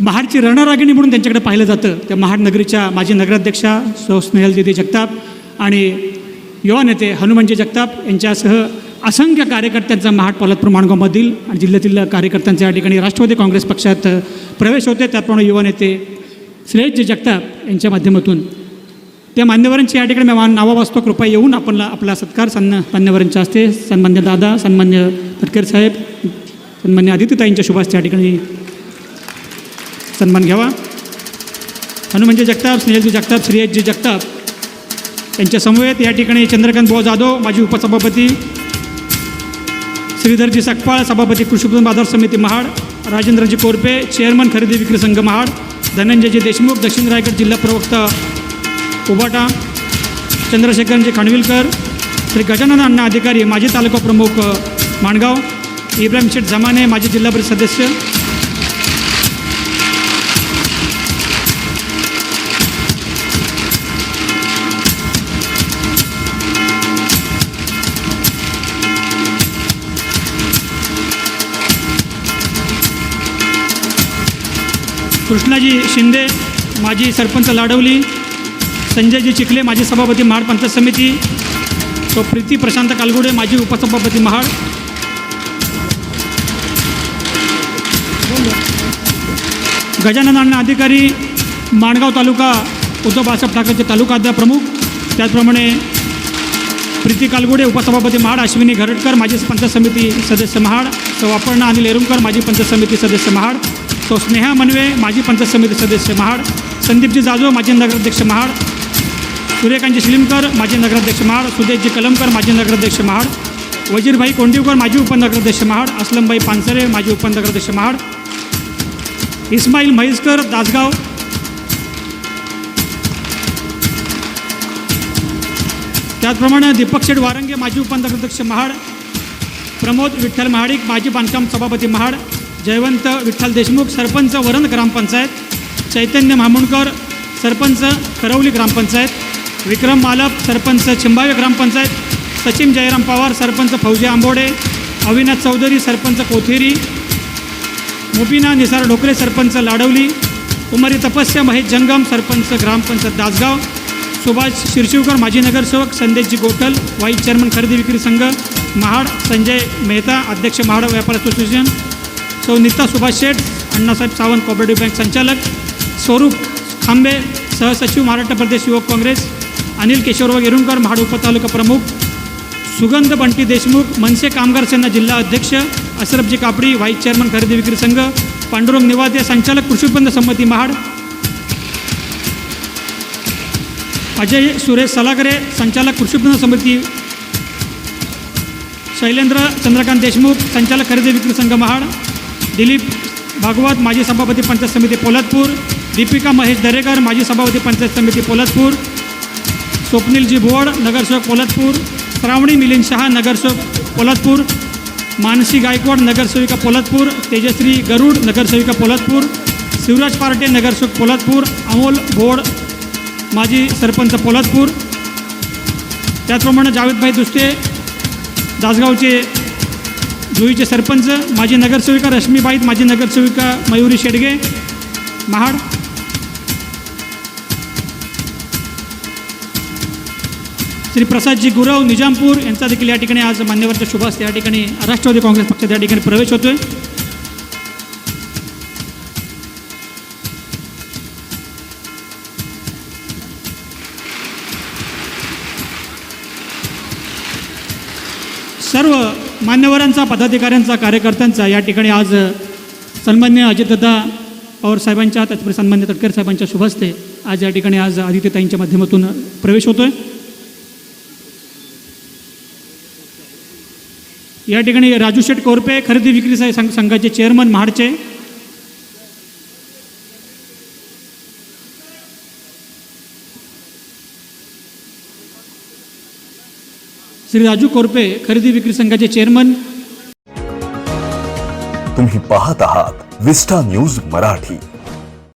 महाडची रणरागिणी म्हणून त्यांच्याकडे पाहिलं जातं. त्या महाड नगरीच्या माजी नगराध्यक्षा सौ स्नेहल दिदी जगताप आणि युवा नेते हनुमानजी जगताप यांच्यासह असंख्य कार्यकर्त्यांचा महाड पोलादपूर माणगावमधील आणि जिल्ह्यातील कार्यकर्त्यांचा या ठिकाणी राष्ट्रवादी काँग्रेस पक्षात प्रवेश होते त्याप्रमाणे युवा नेते श्रेयसजी जगताप यांच्या माध्यमातून. त्या मान्यवरांची या ठिकाणी मी मा- नावं वाचतो. कृपया येऊन आपण आपला सत्कार सन्मान मान्यवरांच्या हस्ते सन्मान्य दादा सन्मान्य तटकर साहेब सन्मान्य आदित्यताईंच्या शुभास या ठिकाणी सन्मान घ्यावा. हनुमंजी जगताप स्नेहलजी जगताप श्रेयसजी जगताप यांच्या समवेत या ठिकाणी चंद्रकांत भाऊ जाधव माजी उपसभापती श्रीधरजी सकपाळ सभापती कृषी उत्पन्न बाजार समिती महाड राजेंद्रजी कोरपे चेअरमन खरेदी विक्री संघ महाड धनंजयजी देशमुख दक्षिण रायगड जिल्हा प्रवक्ता उबाटा चंद्रशेखरजी खाणविलकर श्री गजानन अण्णा अधिकारी माजी तालुका प्रमुख माणगाव इब्राहिम शेठ जमाने माजी जिल्हा परिषद सदस्य कृष्णाजी शिंदे माजी सरपंच लाडवली संजयजी चिखले माजी सभापती महाड पंचायत समिती तो प्रीती प्रशांत कालगुडे माजी उपसभापती महाड. गजानन अण्णा अधिकारी माणगाव तालुका उद्धव बाळासाहेब ठाकरेचे तालुका अध्यक्ष प्रमुख त्याचप्रमाणे प्रीती कालगुडे उपसभापती महाड अश्विनी घरटकर माजी पंचायत समिती सदस्य महाड सौ अपर्णा अनिल एरुमकर माजी पंचायत समिती सदस्य महाड. तो स्नेहा मनवे माजी पंचायत समिती सदस्य महाड संदीपजी जाधव माजी नगराध्यक्ष महाड सूर्यकांतजी शिलिमकर माजी नगराध्यक्ष महाड सुदेशजी कलमकर माजी नगराध्यक्ष महाड वजीरभाई कोंडीवकर माजी उपनगराध्यक्ष महाड असलमबाई पानसरे माजी उपनगराध्यक्ष महाड इस्माईल म्हैसकर दासगाव त्याचप्रमाणे दीपक शेठ वारंगे माजी उपनगराध्यक्ष महाड प्रमोद विठ्ठल महाडिक माजी बांधकाम सभापती महाड जयवंत विठ्ठल देशमुख सरपंच वरण ग्रामपंचायत चैतन्य मामुणकर सरपंच करवली ग्रामपंचायत विक्रम मालप सरपंच चिंबावे ग्रामपंचायत सचिन जयराम पवार सरपंच फौजी आंबोडे अविनाश चौधरी सरपंच कोथेरी मुबिना निसार ढोकरे सरपंच लाडवली उमरी तपस्या महेश जंगम सरपंच ग्रामपंचायत दासगाव सुभाष शिरशिवकर माजी नगरसेवक संदेशजी गोटल वाईस चेअरमन खरेदी विक्री संघ महाड संजय मेहता अध्यक्ष महाड व्यापार असोसिएशन सौ नीता सुभाष शेठ अण्णासाहेब सावंत कॉपरेटिव्ह बँक संचालक स्वरूप खांबे सहसचिव महाराष्ट्र प्रदेश युवक काँग्रेस अनिल केशवराव येरुणकर महाड उपतालुका प्रमुख सुगंध बंटी देशमुख मनसे कामगार सेना जिल्हा अध्यक्ष अशरफजी कापडी व्हाईस चेअरमन खरेदी विक्री संघ पांडुरंग निवादे संचालक कृषी उत्पन्न संमती महाड अजय सुरेश सलागरे संचालक कृषी उत्पन्न समिती शैलेंद्र चंद्रकांत देशमुख संचालक खरेदी विक्री संघ महाड दिलीप भागवत माजी सभापती पंचायत समिती पोलादपूर दीपिका महेश दरेकर माजी सभापती पंचायत समिती पोलादपूर स्वप्नीलजी भोवड नगरसेवक पोलादपूर श्रावणी मिलिंद शहा नगरसेवक पोलादपूर मानसी गायकवाड नगरसेविका पोलादपूर तेजश्री गरुड नगरसेविका पोलादपूर शिवराज पार्टे नगरसेवक पोलादपूर अमोल भोड माजी सरपंच पोलादपूर. त्याचप्रमाणे जावेदभाई दुस्ते दासगावचे जुईचे सरपंच माजी नगरसेविका रश्मीबाईत माजी नगरसेविका मयुरी शेडगे. महाड. श्री प्रसादजी गुरव निजामपूर यांचा देखील या ठिकाणी आज मान्यवरच्या शुभास या ठिकाणी राष्ट्रवादी काँग्रेस पक्षात या ठिकाणी प्रवेश होतोय. सर्व मान्यवरांचा पदाधिकाऱ्यांचा कार्यकर्त्यांचा या ठिकाणी आज सन्मान्य अजितदादा पवार साहेबांच्या त्याचप्रमाणे सन्मान्य तटकर साहेबांच्या शुभहस्ते आज या ठिकाणी आज आदित्यताईंच्या माध्यमातून प्रवेश होतोय. या ठिकाणी राजू शेठ कोरपे खरेदी विक्री संघाचे चेअरमन महाडचे श्री राजू कोरपे खरेदी विक्री संघाचे चेअरमन तुम्ही पाहत आहात विस्टा न्यूज मराठी.